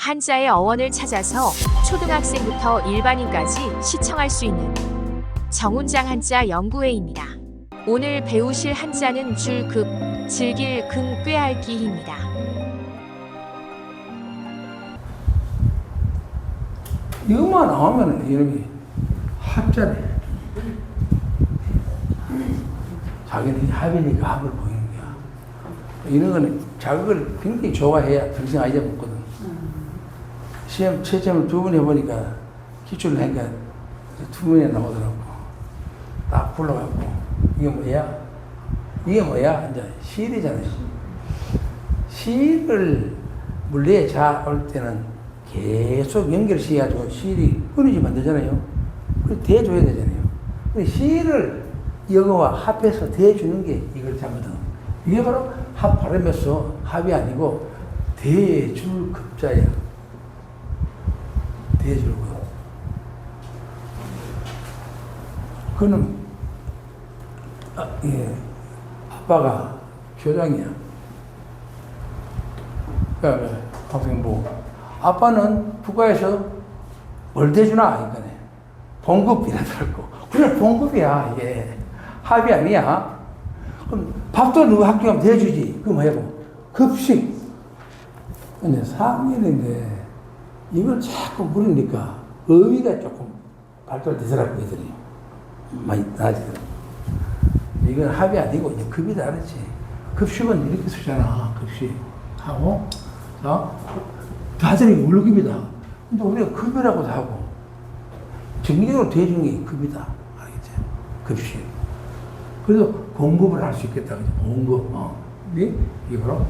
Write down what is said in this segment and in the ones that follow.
한자의 어원을 찾아서 초등학생부터 일반인까지 시청할 수 있는 정운장 한자 연구회입니다. 오늘 배우실 한자는 줄급, 즐길, 금, 꾀알기입니다. 이것만 나오면 이름이 합자네. 자기는 합이니까 합을 보이는 거야. 이런 거는 자극을 굉장히 좋아해야 평생 아이디어 먹거든. 시험 채점을 두 번 해보니까 기출을 하니까 두 번이나 나오더라고. 딱 불러갖고 이게 뭐야? 이게 뭐야? 이제 시일이잖아요. 시를 물리에 잘 올 때는 계속 연결시켜가지고 시일이 끊이지 만들잖아요. 그래서 대줘야 되잖아요. 근데 시를 영어와 합해서 대주는 게 이걸 잡거든. 이게 바로 합 발음에서 합이 아니고 대줄 급자야. 급. 그는 아, 예, 아빠가 교장이야. 그러니까 학생 보고 아빠는 국가에서 뭘 대주나 이거네. 봉급이라더라고. 그래 봉급이야 이게 합이 아니야. 그럼 밥도 누구 학교 가면 대주지. 그거 뭐냐고 급식. 근데 4학년인데 이걸 자꾸 물으니까 의미가 조금 발달되더라고 애들이 많이 나아지더라고. 이건 합이 아니고 이제 급이 다르지. 급식은 이렇게 쓰잖아. 급식 하고 자 다들이 월급이다. 근데 우리가 급여라고도 하고 대주는 게 급이다. 알겠지? 급식. 그래서 공급을 할 수 있겠다. 공급. 어. 이게 바로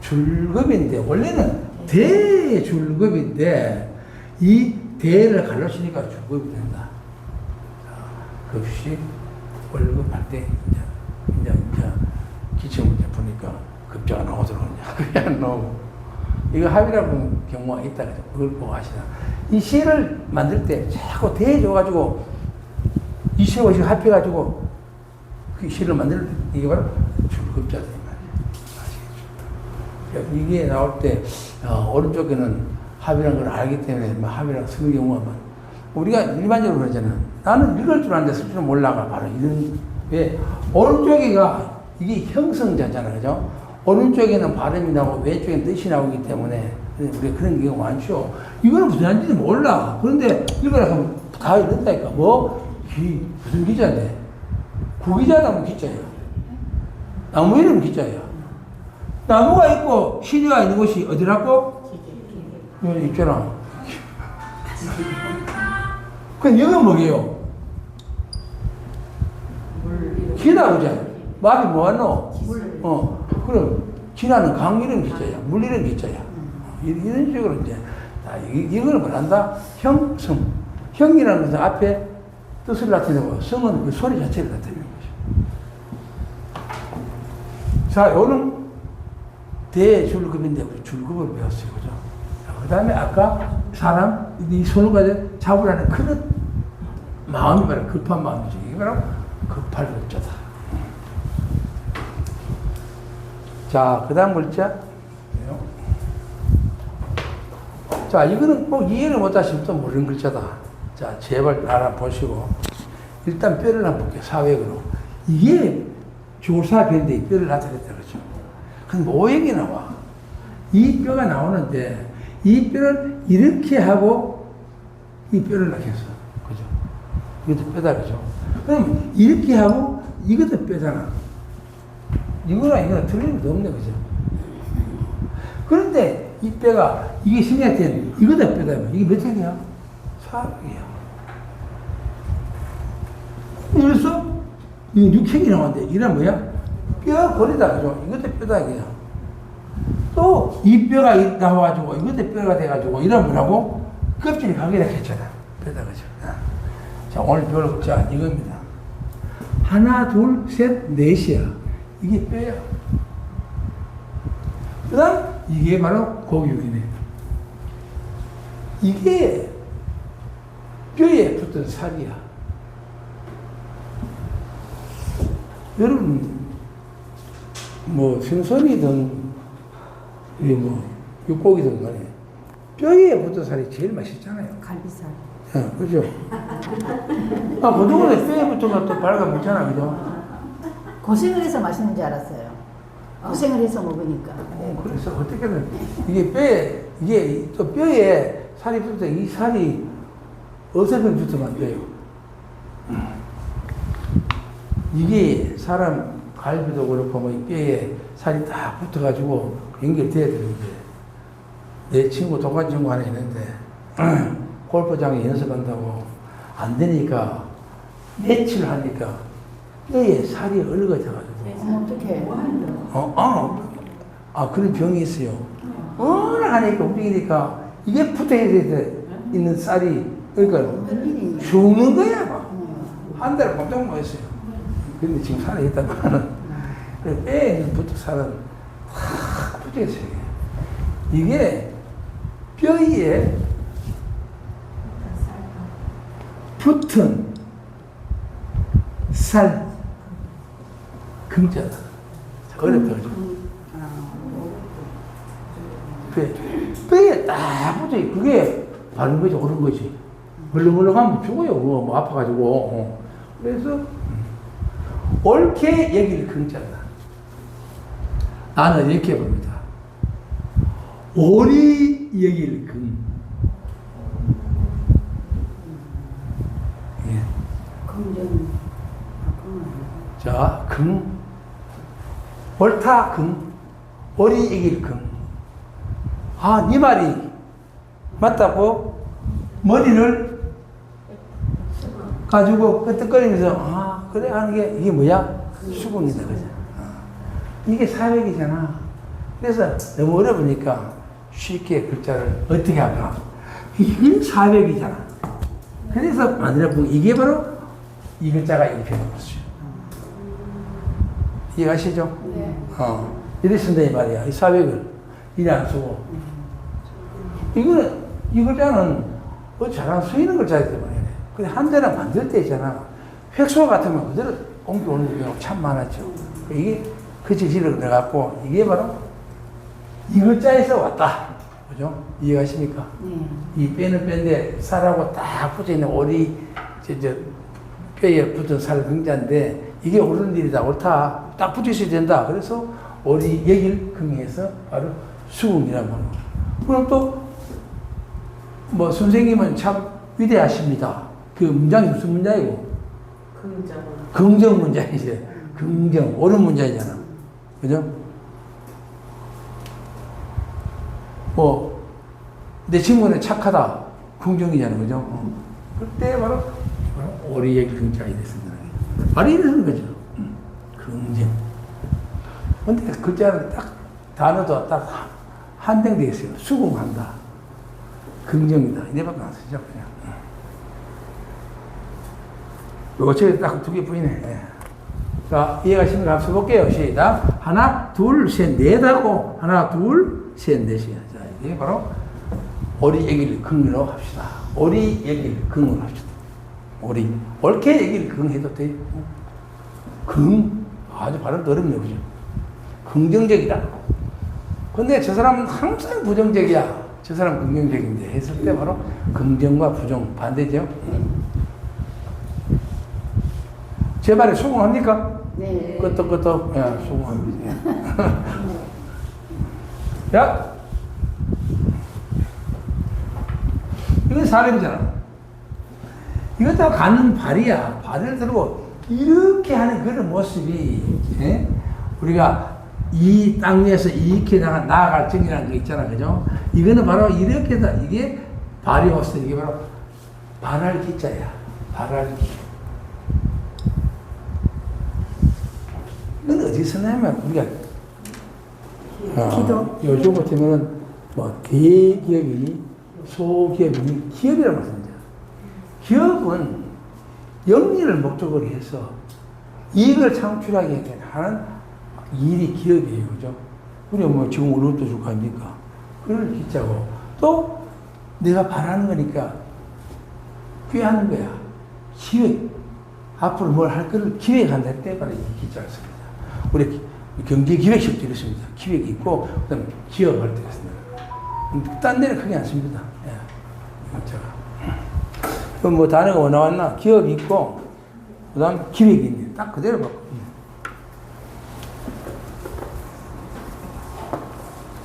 줄급인데 원래는 대줄급인데 이 대를 갈라치니까 줄급이 된다. 자, 급식 월급 할 때 이제 이제 이제 기출 문제 보니까 급자가 나오더라고요. 그게 안 나오고 이거 합의라고 경우가 있다 그죠? 그걸 보고 하시나. 이 시를 만들 때 자꾸 대줘가지고 이 시와 시 합해가지고 그 시를 만들 때 이게 바로 줄급자다 이게 나올 때 어, 오른쪽에는 합이라는 걸 알기 때문에 막 합이라고 쓰는 경우가 많. 우리가 일반적으로 그러잖아. 나는 읽을 줄 아는데 쓸줄 몰라가 바로 이런 왜 오른쪽이가 이게 형성자잖아, 그죠? 오른쪽에는 발음이 나오고 왼쪽에는 뜻이 나오기 때문에 우리가 그런 경우가 많죠. 이거는 무슨 말인지 몰라. 그런데 읽으라 하면 다 읽는다니까. 뭐? 기, 무슨 기자인데? 구기자라면 기자야. 나무 이름 기자야. 나무가 있고 시리가 있는 곳이 어디라고? 여기 있잖아. 그럼 여기는 뭐게요? 기다 그잖아. 말이 뭐하노? 어, 그럼 지나는 강 이름 기자야. 물 이름 기자야. 어, 이- 이런 식으로 이제 아, 이- 이걸 뭐란다? 형, 성. 형이라는 것은 앞에 뜻을 나타내고 성은 그 소리 자체를 나타내는 거죠. 자, 요는 대줄급인데 우리 줄급을 배웠어요. 그죠? 그 다음에 아까 사람, 이 손을 가져 잡으라는 그런 마음이 바로 급한 마음이죠. 이게 바로 급할 급자다. 자, 그 다음 글자. 자, 이거는 꼭 이해를 못 하시면 또 모르는 글자다. 자, 제발 알아보시고. 일단 뼈를 한번 볼게요. 사회적으로. 이게 조사변인데 이 뼈를 나타냈다 그러죠. 근데 모형이 나와. 이 뼈가 나오는데 이 뼈를 이렇게 하고 이 뼈를 낙했어. 그죠? 이것도 뼈다 그죠? 그럼 이렇게 하고 이것도 뼈잖아. 이거랑 이거랑 틀린 게 없네 그죠? 그런데 이 뼈가 이게 신약된 이거다 뼈다 이게 몇 팩이야? 사백이야. 그래서 이 육행이 나왔는데 이란 뭐야? 뼈 거리다 그죠? 이것도 뼈다 이게야. 또 이 뼈가 이- 나와가지고 이것도 뼈가 돼가지고 이런 뭐라고? 껍질이 가게 됐잖아. 뼈다 그죠? 자 오늘 배울 자 이겁니다. 하나 둘셋 넷이야. 이게 뼈야. 그 다음 이게 바로 고육이네. 이게 뼈에 붙은 살이야. 여러분, 뭐 생선이든, 이뭐 육고기든 간에 뼈에 붙은 살이 제일 맛있잖아요. 갈비살. 예, 그죠? 아, 보통은 뼈에 붙은 것도 발가 먹잖아, 그죠? 고생을 해서 맛있는 줄 알았어요. 고생을 해서 먹으니까. 어, 그래서 어떻게든 이게 뼈에, 이게 또 뼈에 살이 때이 살이 어설프게 붙으면 안 돼요. 이게 사람 갈비도 그렇고 뭐이 뼈에 살이 딱 붙어가지고 연결돼야 되는데 내 친구 동간 친구 하나 있는데 골프장에 연습한다고 안 되니까 며칠 하니까 뼈에 살이 얽어져가지고 어머, 어떡해. 어, 어. 아, 그런 병이 있어요. 워낙 하니까 움직이니까 이게 붙어 있는 쌀이, 그러니까? 죽는 거야, 막. 한 달에 깜짝 놀랐어요. 근데 지금 살아있다가는, 뼈에 있는 붙어 살은 탁 붙어 있어요. 이게 뼈에 붙은 살, 금자다. 어렵다, 그죠? 뼈에, 뼈에 딱 붙어 있 그게 바른 거지, 옳은 거지. 물렁물렁하면 죽어요, 뭐 아파가지고. 어. 그래서, 옳게 얘기를 금자다. 나는 이렇게 봅니다. 옳이 얘기를 금. 예. 자, 금. 옳다, 금. 옳이 얘기를 금. 아, 네 말이 맞다고 머리를 가지고 끄떡거리면서 아, 그래 하는 게 이게 뭐야? 수긍이다, 그죠? 어. 이게 사백이잖아. 그래서 너무 어려우니까 쉽게 글자를 어떻게 할까? 이게 사백이잖아. 그래서 만들어 보면 이게 바로 이 글자가 이렇게 거죠. 이해가시죠? 네. 어, 이래 쓴다 이 말이야. 이 사백을 이래 안 쓰고. 이거는, 이 글자는 어, 잘안 쓰이는 글자이기 때문에. 근데 한 대나 만들 때 있잖아. 획소 같으면 그대로 옮겨오는 경우가 참 많았죠. 이게 그 지시를 내갖고 이게 바로 이 글자에서 왔다. 그죠? 이해가십니까? 네. 이 뼈는 뼈인데 살하고 딱 붙어 있는 오리 저, 저 뼈에 붙은 살 금자인데 이게 옳은 일이다 옳다 딱 붙어 있어야 된다 그래서 오리 얘기를 긍해서 바로 수긍이라고 하는 거예요. 그럼 또 뭐 선생님은 참 위대하십니다. 그 문장이 무슨 문장이고? 긍정 문장이지. 긍정 옳은 문장이잖아. 그죠? 뭐, 내 친구는 착하다. 긍정이잖아. 그죠? 어. 그때 바로, 오리의 긍정이 됐습니다. 바로 이러는 거죠. 음, 긍정. 근데 글자는 딱, 단어도 딱 한정되어 있어요. 수긍한다. 긍정이다. 이래밖에 안 쓰죠. 그냥. 요거 저기 딱두 개 보이네. 예. 자, 이해가시는 거 한번 써볼게요. 시작. 하나, 둘, 셋, 넷 하고, 하나, 둘, 셋, 넷이야. 자, 이게 바로 오리 얘기를 긍으로 합시다. 오리 얘기를 긍으로 합시다. 오리. 옳게 얘기를 긍해도 돼. 긍. 아주 발음도 어렵네요. 그죠? 긍정적이다. 근데 저 사람은 항상 부정적이야. 저 사람 긍정적인데 했을 때 바로 긍정과 부정 반대죠. 제 말에 수긍합니까? 네. 끄떡끄떡 예, 수긍합니다. 야, 이건 사람이잖아. 이것도 갖는 발이야. 발을 들고 이렇게 하는 그런 모습이 예? 우리가 이 땅 위에서 이렇게 나아갈 정이라는 거 있잖아, 그죠? 이거는 바로 이렇게 다 이게 발이 없어. 이게 바로 발할 기자야. 발할 기. 이건 어디서 나면 우리가 어, 기도. 요즘 같으면은 뭐 대기업이 소기업이 기업이라고 말씀드려. 기업은 영리를 목적으로 해서 이익을 창출하게 하는 일이 기업이에요. 그죠? 우리가 뭐 지금 월급도 주고 합니까? 그걸 기자고. 또 내가 바라는 거니까 꾀하는 거야. 기획. 앞으로 뭘 할 거를 기획한다 때 바로 이 기자를 씁니다. 우리 경제 기획실도 이렇습니다. 기획이 있고, 그 다음 기업할 때 있습니다. 음, 딴 데는 크게 안 씁니다. 예. 제가. 그럼 뭐 단어가 뭐 나왔나? 기업이 있고, 그 다음 기획이 있네. 딱 그대로 바꿔.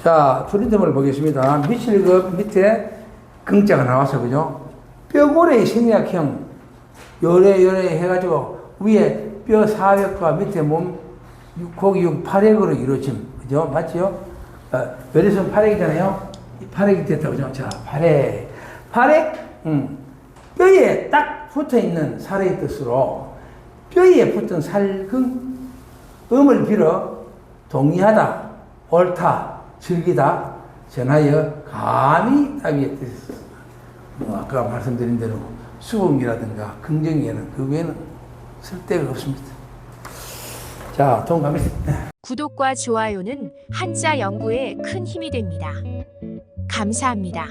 자, 프린트물 보겠습니다. 미칠급 밑에 긍자가 나와서, 그죠? 뼈고래의 생리학형, 요래, 요래 해가지고, 위에 뼈 사획과 밑에 몸, 육- 고기 육 8액으로 이루어짐. 그죠? 맞죠? 어, 열에서 8액이잖아요? 8액이 됐다, 그죠? 자, 8액. 8액, 음, 뼈에 딱 붙어 있는 살의 뜻으로, 뼈에 붙은 살근, 음을 빌어 동의하다, 옳다, 즐기다, 전하여 감히 따위에 뜻이 뭐 아까 말씀드린 대로 수긍이라든가 긍정에는 그 외에는 쓸 데가 없습니다. 자, 동감했습니다. 구독과 좋아요는 한자 연구에 큰 힘이 됩니다. 감사합니다.